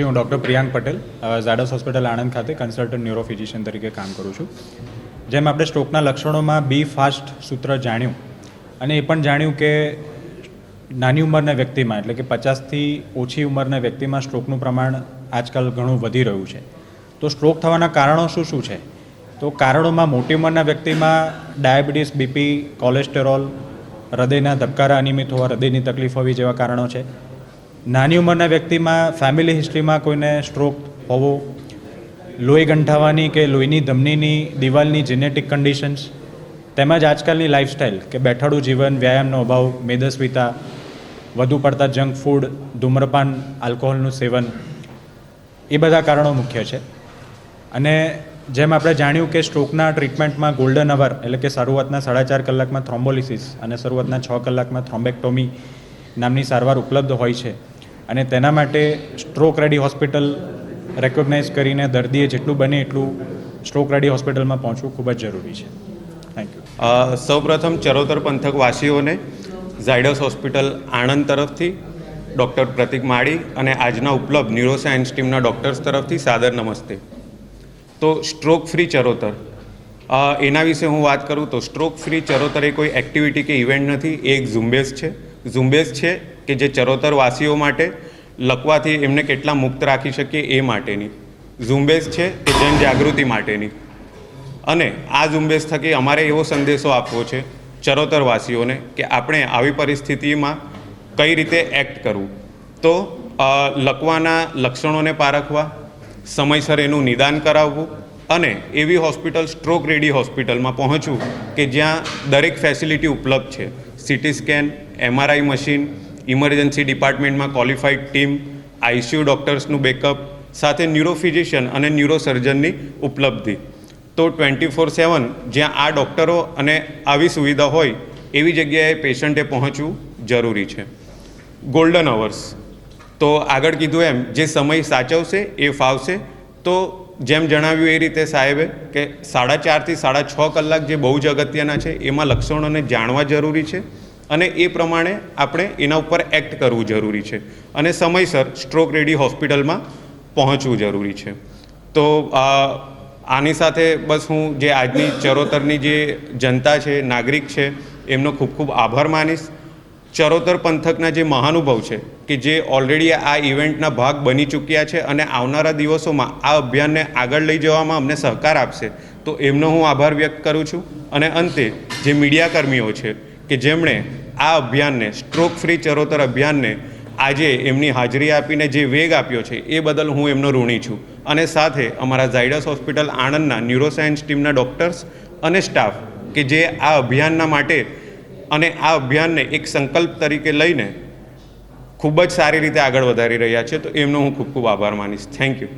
જી હું doctor Priyank Patel Zydus hospital Anand ખાતે consultant neuro તરીકે કામ કરું છું. જેમ આપણે સ્ટ્રોકના લક્ષણોમાં બી ફાસ્ટ સૂત્ર જાણ્યું, અને એ પણ જાણ્યું કે નાની ઉંમરના વ્યક્તિમાં, એટલે કે પચાસથી ઓછી ઉંમરના વ્યક્તિમાં સ્ટ્રોકનું પ્રમાણ આજકાલ ઘણું વધી રહ્યું છે. તો સ્ટ્રોક થવાના કારણો શું શું છે? તો કારણોમાં મોટી ઉંમરના વ્યક્તિમાં ડાયાબિટીસ, બીપી, કોલેસ્ટેરોલ, હૃદયના ધબકારા અનિયમિત હોવા, હૃદયની તકલીફ હોવી જેવા કારણો છે. નાની ઉંમરના વ્યક્તિમાં ફેમિલી હિસ્ટ્રીમાં કોઈને સ્ટ્રોક હોવો, લોહી ગંઠાવાની કે લોહીની ધમનીની, દિવાલની જેનેટિક કન્ડિશન્સ તેમજ આજકાલની લાઇફસ્ટાઇલ કે બેઠાડું જીવન, વ્યાયામનો અભાવ, મેદસ્વીતા, વધુ પડતા જંક ફૂડ ધૂમ્રપાન આલ્કોહોલનું સેવન, એ બધા કારણો મુખ્ય છે. અને જેમ આપણે જાણ્યું કે સ્ટ્રોકના ટ્રીટમેન્ટમાં ગોલ્ડન અવર એટલે કે શરૂઆતના સાડા ચાર કલાકમાં થ્રોમ્બોલિસિસ અને શરૂઆતના છ કલાકમાં થ્રોમ્બેક્ટોમી નામની સારવાર ઉપલબ્ધ હોય છે અને તેના માટે સ્ટ્રોક રેડી હોસ્પિટલ રેકોગ્નાઇઝ કરીને દર્દીએ જેટલું બને એટલું સ્ટ્રોક રેડી હોસ્પિટલમાં પહોંચવું ખૂબ જ જરૂરી છે. થેન્ક યુ સૌપ્રથમ ચરોતર પંથક વાસીઓને ઝાયડસ હોસ્પિટલ આણંદ તરફથી, ડૉક્ટર પ્રતિક માળી અને આજના ઉપલબ્ધ ન્યુરોસાયન્સ ટીમના ડૉક્ટર્સ તરફથી સાદર નમસ્તે. તો સ્ટ્રોક ફ્રી ચરોતર. એના વિશે હું વાત કરું તો સ્ટ્રોક ફ્રી ચરોતર એ કોઈ એક્ટિવિટી કે ઇવેન્ટ નથી, એ એક ઝુંબેશ છે. ઝુંબેશ છે કે જે ચરોતર વાસીઓ માટે લકવાથી એમને કેટલા મુક્ત રાખી શકીએ એ માટેની. ઝુંબેશ છે કે જનજાગૃતિ માટેની. અને આ ઝુંબેશ થકી અમારે એવો સંદેશો આપવો છે ચરોતરવાસીઓને કે આપણે આવી પરિસ્થિતિમાં કઈ રીતે એક્ટ કરવું. તો લકવાના લક્ષણોને પારખવા, સમયસર એનું નિદાન કરાવવું અને એવી હોસ્પિટલ સ્ટ્રોક રેડી હોસ્પિટલમાં પહોંચવું કે જ્યાં દરેક ફેસિલિટી ઉપલબ્ધ છે. CT scan, MRI machine emergency ડિપાર્ટમેન્ટમાં qualified team, ICU ડૉક્ટર્સનું બેકઅપ, સાથે ન્યુરોફિઝિશિયન અને ન્યુરોસર્જનની ઉપલબ્ધિ. તો ટ્વેન્ટી ફોર સેવન જ્યાં આ ડૉક્ટરો અને આવી સુવિધા હોય, એવી જગ્યાએ પેશન્ટે પહોંચવું જરૂરી છે. ગોલ્ડન અવર્સ તો આગળ કીધું એમ, જે સમય સાચવશે એ ફાવશે. તો જેમ જણાવ્યું એ રીતે સાહેબે કે સાડા ચારથી સાડા છ કલાક જે બહુ જ અગત્યના છે, એમાં લક્ષણોને જાણવા જરૂરી છે. અને એ પ્રમાણે આપણે એના ઉપર એક્ટ કરવું જરૂરી છે. અને સમયસર સ્ટ્રોક રેડી હોસ્પિટલમાં પહોંચવું જરૂરી છે. તો આની સાથે બસ હું જે આજની ચરોતરની જે જનતા છે, નાગરિક છે, એમનો ખૂબ ખૂબ આભાર માનીશ. ચરોતર પંથકના જે મહાનુભવ છે કે જે ઓલરેડી આ ઇવેન્ટના ભાગ બની ચૂક્યા છે અને આવનારા દિવસોમાં આ અભિયાનને આગળ લઈ જવામાં અમને સહકાર આપશે, તો એમનો હું આભાર વ્યક્ત કરું છું. અને અંતે જે મીડિયાકર્મીઓ છે કે જેમણે આ અભિયાનને સ્ટ્રોક ફ્રી ચરોતર અભિયાનને આજે એમની હાજરી આપીને જે વેગ આપ્યો છે, એ બદલ હું એમનો ઋણી છું. અને સાથે અમારા ઝાયડસ હોસ્પિટલ આણંદના ન્યુરોસાયન્સ ટીમના ડૉક્ટર્સ અને સ્ટાફ કે જે આ અભિયાનના માટે અને આ અભિયાનને એક સંકલ્પ તરીકે લઈને ખૂબ જ સારી રીતે આગળ વધારી રહ્યા છે, તો એમનો હું ખૂબ ખૂબ આભાર માનીશ. Thank you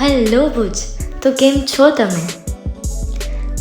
hello Bhuj. તો કેમ છો તમે?